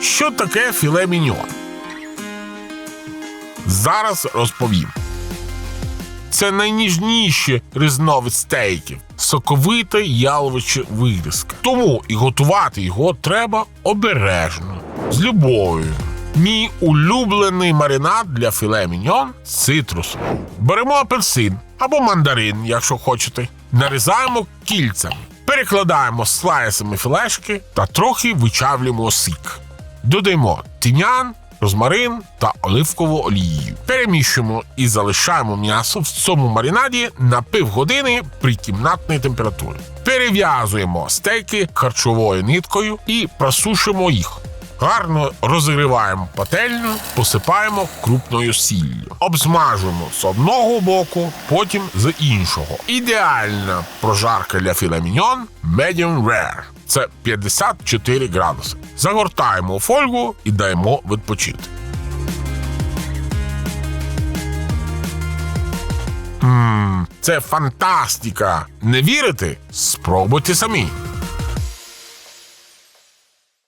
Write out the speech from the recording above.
Що таке філе міньйон? Зараз розповім. Це найніжніші різновид стейків, соковита яловича вирізка. Тому і готувати його треба обережно, з любов'ю. Мій улюблений маринад для філе міньйон з цитрусом. Беремо апельсин або мандарин, якщо хочете. Нарізаємо кільцями, перекладаємо слайсами філешки та трохи вичавлюємо сік. Додаємо тим'ян, розмарин та оливкову олію. Перемішуємо і залишаємо м'ясо в цьому маринаді на півгодини при кімнатній температурі. Перев'язуємо стейки харчовою ниткою і просушимо їх. Гарно розігріваємо пательню, посипаємо крупною сіллю. Обсмажуємо з одного боку, потім з іншого. Ідеальна прожарка для філе міньйон medium rare. Це 54 градуси. Загортаємо у фольгу і даємо відпочити. Мм, це фантастика! Не вірите? Спробуйте самі.